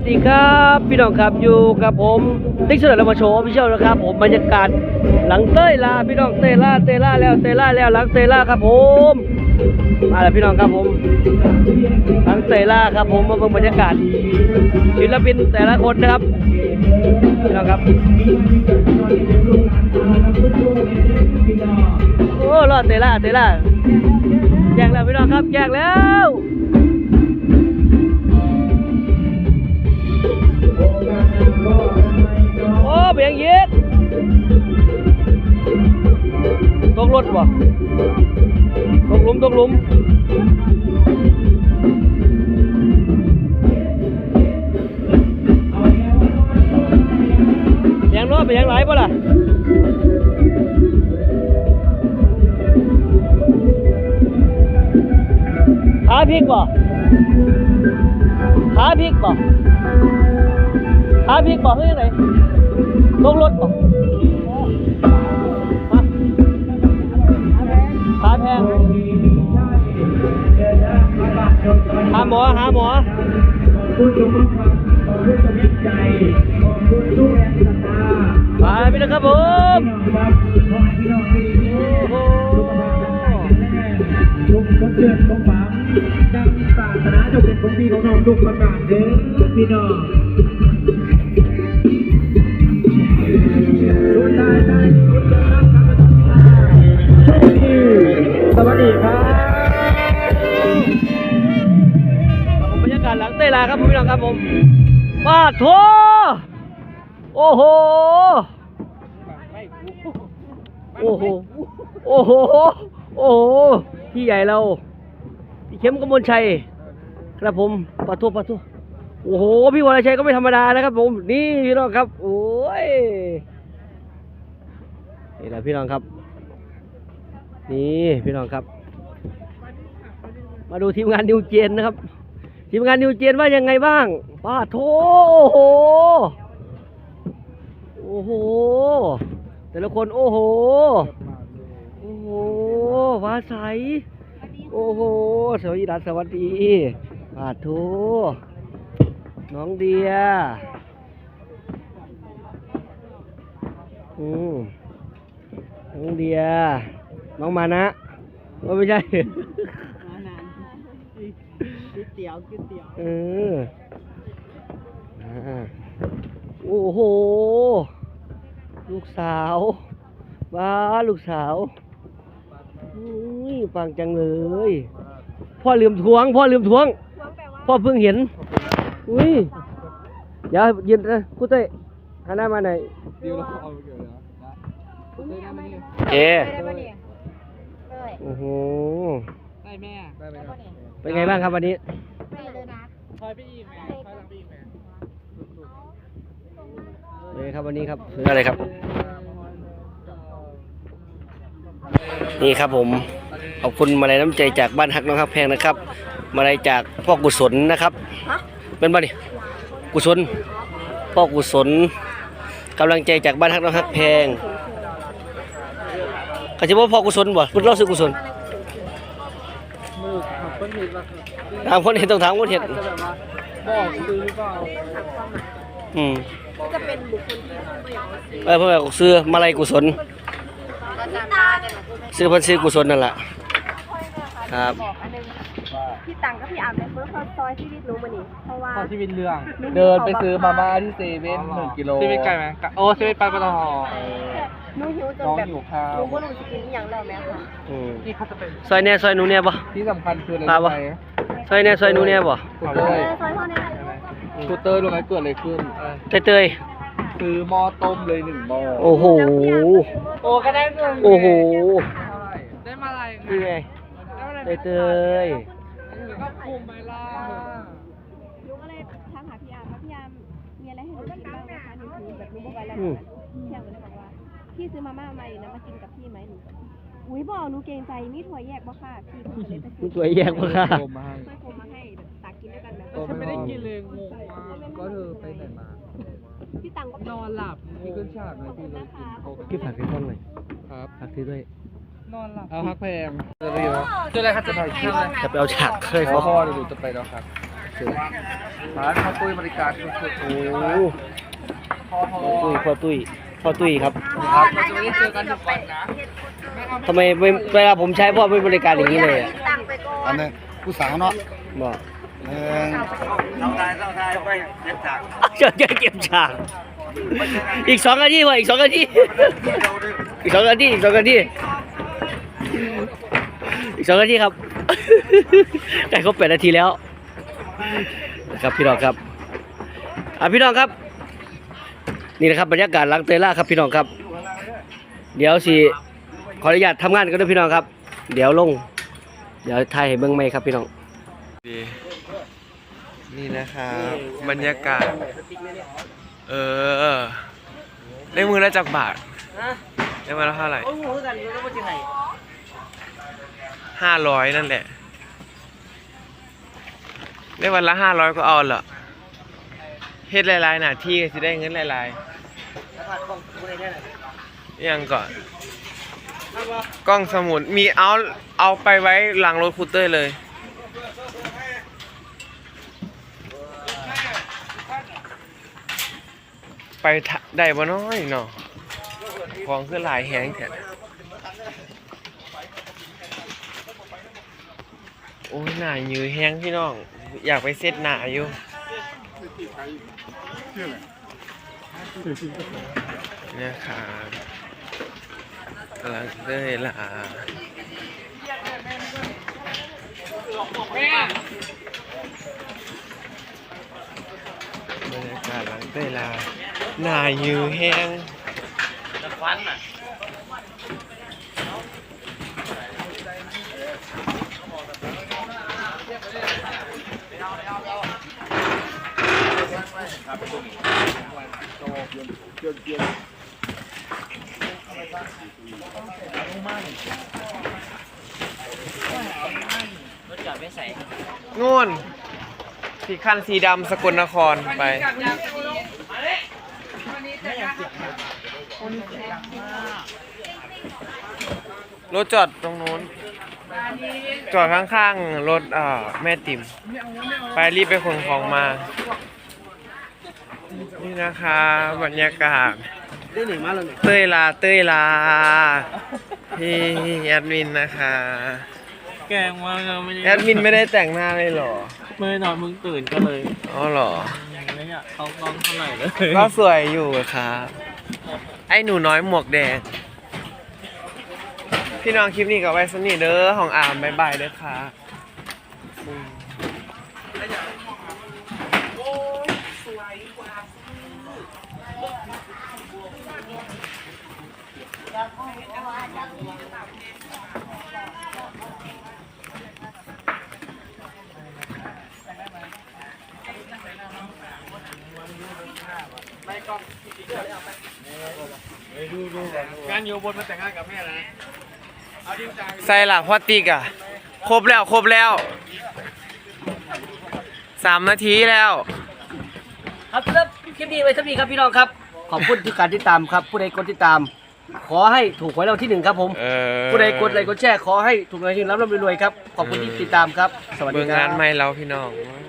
วัสดีครับพี่น้องครับอยู่กับผมติ๊กเสนอเรามาโชว์พี่เชียวนะครับ ผมบรรยากาศหลังเต้ยลาพี่น้องเต้ยลาเต้ยลาแล้วเต้ยลาแล้วหลังเต้ยลาครับผมมาแล้วพี่น้องครับผมหลังเต้ยลาครับผมมาเบิ่งบรรยากาศศิลปินแต่ละคนนะครับพี่น้องครับโอ้รอดเต้ยลาเต้ยลาแจกแล้วพี่น้องครับแจกแล้ว ถบ่ตกลุมตกลุมเบียงรถเบียงไหลป่ะล่ะขาพลิกบ่ขาพลิกบ่ขาพลิกบอกเฮ้ยไหนลงรถบ่ ไปไปนะครับผมโอ้โหทุกคนเดือนของฝังดังศาสนาจะเป็นของพี่ของน้องทุกประการเด้อพี่น้องากาครับพี่น้องครับผมป้าโถโอ้โห โอ้โห โอ้โห โอ้โห พี่ใหญ่เราพี่เข้มกมลชัย ครับผมปะทุปะทุโอ้โห พี่วรชัยก็ไม่ธรรมดานะครับผม นี่พี่น้องครับ โอ้ย นี่แหละพี่น้องครับ นี่พี่น้องครับ มาดูทีมงานนิวเจนนะครับ ทีมงานนิวเจนว่ายังไงบ้างป้าโถโอ้โห โอ้โห แต่ละคนโอ้โห โอ้โหฟ้าใส โอ้โหสวัสดีดัสสวัสดีป้าโถน้องเดีย อืมน้องเดีย น้องมานะ ไม่ใช่ ตี๋ยวก๋วยเตี๋ยวเอออ่าโอ้โห ลูกสาวว้าลูกสาวอุ้ยปังจังเลย พ่อลืมทวง พ่อลืมทวง พ่อเพิ่งเห็น อุ้ยเดี๋ยวยืนนะกูเต้ยหันหน้ามาหน่อยเดี๋ยวเราเอาเกี่ยวนะเอได้ปะเนี่ยได้โอ้โหได้แม่ได้ไหมครับเป็นไงบ้างครับวันนี้ไม่เลย นะคอยไปอีกแม่คอยหลังไปอีกแม่เป็นไงครับวันนี้ครับซื้ออะไรครับ นี่ครับผมขอบคุณมาลัยน้ำใจจากบ้านฮักน้องฮักแพงนะครับ มาลัยจากพ่อกุศลนะครับเป็นบ้านี่กุศลพ่อกุศลกำลังใจจากบ้านฮักน้องฮักแพงเขาจะว่าพ่อกุศลบ่เพิ่นเล่าซื้อกุศล ขับคนผิดว่าถามคนเห็นต้องถามคนเห็นจะแบบว่าบอกซื้อหรือเปล่าอืมจะเป็นบุคคลที่ไม่อยากซื้อเออเพื่อนซื้อมาลัยกุศลก็จำได้แต่หนูพูดไม่ซื้อเพิ่นซื้อกุศลนั่นแหละครับบอกอันนึงพี่ตังกับพี่อาร์มในเฟิร์สเขาซอยชีวิตหนูมานี่เพราะว่าขอชีวิตเรื่อง เดินไปซื้อมาม่าที่เซเว่นหนึ่งกิโลเซเว่นไกลไหมโอ้เซเว่นไปปตท หนูหิวจนน้องแบบหิวข้าวหนูก็รู้จะกินอหย่างแล้วแม่ค่ะอืมนี่เขาจะเป็นซอยแหน่ซอยหนูแหน่บ่ ที่สำคัญคืออะไรปลาปะรู้ไหมซอยแหน่ซอยหนูแหน่บ่กูเต้ยซอยพ่อเนี่ยกูเต้ยรู้ไหมเกิดอะไรขึ้น เตยเตยซื้อหม้อต้มเลยหนึ่งหม้อโอ้โห โอ้ก็ได้เงินโอ้โห ได้มาอะไรนี่ไงเตยเตยก็คุมไหมล่ะหนูก็เลยทักหาพี่อาร์มว่าพี่อาร์มมีอะไรให้หนูกินบ้างไหมคะหนูถือแบบหนูบอกไว้แล้วอืม พี่ซื้อมาม่ามาอยู่นะมากินกับพี่ไหมหนูอุ้ยบอกหนูเกรงใจมีถั่วแยกบ่ค่ะพี่ก็เลยไปซื้มีอตัวแยกบ่ค่ะโทรมาให้ช่วยโทรมาให้แบบตักกินด้วยกันแบบฉันไม่ได้กินเลยงงมากก็เธอไปไหนมาพี่ตังก็นอนหลับนี่ขึ้นฉากเลยพี่เลยกินโคกพี่ฝากซื้อกล้องหน่อยครับ ฝากซื้อด้วยนอนหลับ เอาฮักแพงจะไปอยู่จะอะไรครับจะไปเที่ยวเลยจะไปเอาฉากเคยพ่เขาอเดี๋ยวหนูจะไปแล้วครับสุดร้านข้าวตุ้ยบริการสุดโอ้พ่อ ตุ้ยพ่อตุ้ย พ่อตุ้ยครับๆครับเราจะไม่ได้เจอกันทุกวันนะทำไมไม่เวลาผมใช้พ่อไม่บริการอย่างนี้เลยอะอันนี้ผู้สาวเนาะบอกหนึ่งเจอแกเก็บฉากอีกสองนาทีวะอีกสองนาทีอีกสองนาทีอีกสองนาทีอีกสองนาทีครับได้ครบแปดนาทีแล้วนะครับพี่น้องครับอะพี่น้องครับ นี่นะครับบรรยากาศหลังเตยล่าครับพี่น้องครับ เดี๋ยวสิขออนุญาตทำงานกันด้วยพี่น้องครับ เดี๋ยวลง เดี๋ยวถ่ายให้เบิ่งไหมครับพี่น้องดีนี่นะครับบรรยากาศ เออได้มือละจากบาทได้มือละเท่าไหร่ห้าร้อยนั่นแหละได้วันละห้าร้อยก็เอาละเฮ็ดหลายๆหน้าที่ก็สิได้เงินหลายๆ ยังก่อนกล้องสมุดมีเอาเอาไปไว้หลังรถคูเตอร์เลย ไปทะได้บ่น้อยเนาะของคือหลายแหงแท้โอ้ยหน้ายือแห้งพี่น้อง อยากไปเซ็ตหน้าอยู่ เเนี่ยครับกำลังเต้ยละบรรยากาศหลังเต้ยละหน้ายือแห้งควันู่ะ นสีคันสีดำสกลนครไป รถจอดตรงนู้น จอดข้างๆ รถอ่าแม่ติ๋มไปรีบไปขนของมา นี่นะคะบรรยากาศได้หนึ่งมาแล้วเนี่ยเต้ยลาเต้ยลาพี่แอดมินนะคะแกงมากอะไม่ได้แอดมินไม่ได้แต่งหน้าเลยเหรอไม่ได้นอนมึงตื่นก็เลยอ๋อเหรอไม่อยากเข้ากล้องเท่าไหร่เลยก็สวยอยู่ครับไอ้หนูน้อยหมวกแดงพี่น้องคลิปนี้ก็ไว้สนิทเด้อของอามบายบายเด้อค่ะ อืมใส่หลักพอติกอะ ครบแล้วครบแล้วสามนาทีแล้ว ครับแล้วคลิปนี้ไว้สักนีครับพี่น้องครับ ขอบคุณที่การติดตามครับ ผู้ใดกดติดตาม ขอให้ถูกหวยรางวัลที่หนึ่งครับผม เออผู้ใดกดไลค์กดแชร์ขอให้ถูกรางวัลที่หนึ่งรับรางวัลรวยๆครับ ขอบคุณที่ติดตามครับ สวัสดีเบิ่งครังานบใหม่เราพี่น้องค